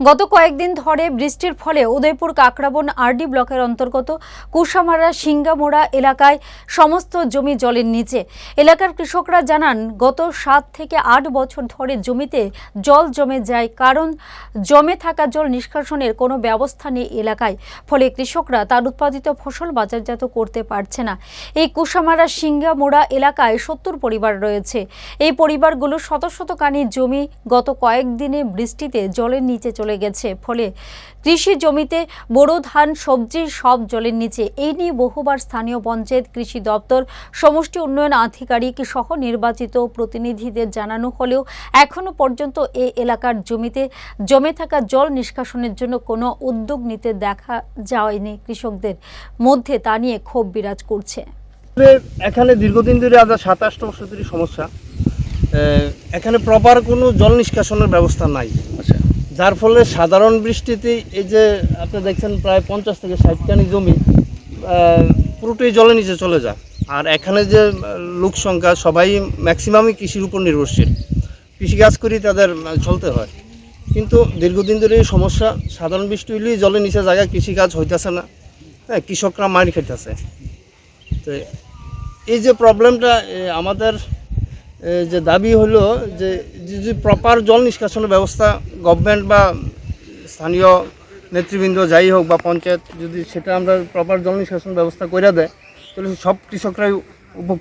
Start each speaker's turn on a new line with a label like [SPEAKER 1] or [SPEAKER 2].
[SPEAKER 1] গত কয়েকদিন ধরে বৃষ্টির ফলে উদয়পুর কাকরাবন আরডি ব্লকের অন্তর্গত কুশামারা সিঙ্গামোড়া এলাকায় সমস্ত জমি জলের নিচে। এলাকার কৃষকরা জানান, গত সাত থেকে আট বছর ধরে জমিতে জল জমে যায় কারণ জমে থাকা জল নিষ্কাশনের কোনো ব্যবস্থা নেই এলাকায়। ফলে কৃষকরা তার উৎপাদিত ফসল বাজারজাত করতে পারছে না। এই কুশামারা সিঙ্গামোড়া এলাকায় সত্তর পরিবার রয়েছে। এই পরিবারগুলো শত শত কানি জমি গত কয়েকদিনে বৃষ্টিতে জলের নিচে চলে গেছে। ফলে কৃষি জমিতে বোরো ধান, সবজি সব জলের নিচে। এই নিয়ে বহুবার স্থানীয় পঞ্চায়েত কৃষি দপ্তর, সমষ্টি উন্নয়ন আধিকারিক সহ নির্বাচিত প্রতিনিধিদের জানানো হলেও এখনও পর্যন্ত এ এলাকার জমিতে, জমে থাকা জল নিষ্কাশনের জন্য কোনো উদ্যোগ নিতে দেখা যায়নি কৃষকদের মধ্যে। তা নিয়ে ক্ষোভ বিরাজ করছে।
[SPEAKER 2] এখানে দীর্ঘদিন ধরে আজ সাতাশ বছর সমস্যা। এখানে প্রপার কোনো জল নিষ্কাশনের ব্যবস্থা নাই। যার ফলে সাধারণ বৃষ্টিতে এই যে আপনি দেখছেন প্রায় পঞ্চাশ থেকে ষাটখানি জমি পুরোটাই জলের নিচে চলে যায়। আর এখানে যে লোক সংখ্যা সবাই ম্যাক্সিমামই কৃষির উপর নির্ভরশীল। কৃষিকাজ করি তাদের চলতে হয়। কিন্তু দীর্ঘদিন ধরে এই সমস্যা, সাধারণ বৃষ্টি হলেই জলে নিচে জায়গায় কৃষিকাজ হইতেছে না। হ্যাঁ কৃষকরা মার খেতেছে তো এই যে প্রবলেমটা আমাদের যে দাবি হলো যে যদি প্রপার জল নিষ্কাশনের ব্যবস্থা গভর্নমেন্ট বা স্থানীয় নেতৃবৃন্দ যাই হোক বা পঞ্চায়েত যদি সেটা আমরা প্রপার জল নিষ্কাশন ব্যবস্থা করে দেয়, তাহলে সব কৃষকরাই উপকৃত।